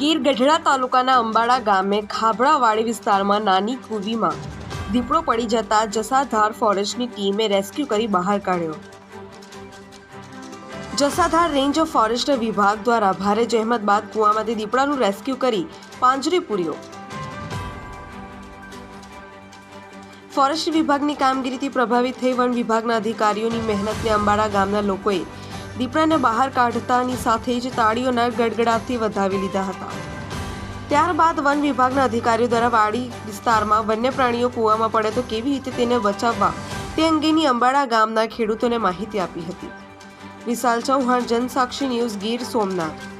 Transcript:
ગઢડા તાલુકાના અંબાડા ગામે ખાભડાવાડી વિસ્તારમાં નાની કુવીમાં દીપડો પડી જતા જસાધાર ફોરેસ્ટની ટીમે રેસ્ક્યુ કરી બહાર કાઢ્યો. જસાધાર રેન્જ ઓફ ફોરેસ્ટ વિભાગ દ્વારા ભારે જહેમત બાદ કૂવામાંથી દીપડાનું રેસ્ક્યુ કરી પાંજરે પૂર્યો. ફોરેસ્ટ વિભાગની કામગીરીથી પ્રભાવિત થઈ વન વિભાગના અધિકારીઓની મહેનતને અંબાડા ગામના લોકોએ દીપડાને બહાર કાઢતાની સાથે જ તાળીઓના ગડગડાટથી વધાવી લીધા હતા. ત્યારબાદ વન વિભાગના અધિકારીઓ દ્વારા વાડી વિસ્તારમાં વન્ય પ્રાણીઓ કૂવામાં પડે તો કેવી રીતે તેને બચાવવા તે અંગેની અંબાડા ગામના ખેડૂતોને માહિતી આપી હતી. વિશાલ ચૌહાણ, જનસાક્ષી ન્યૂઝ ગીર, સોમનાથ.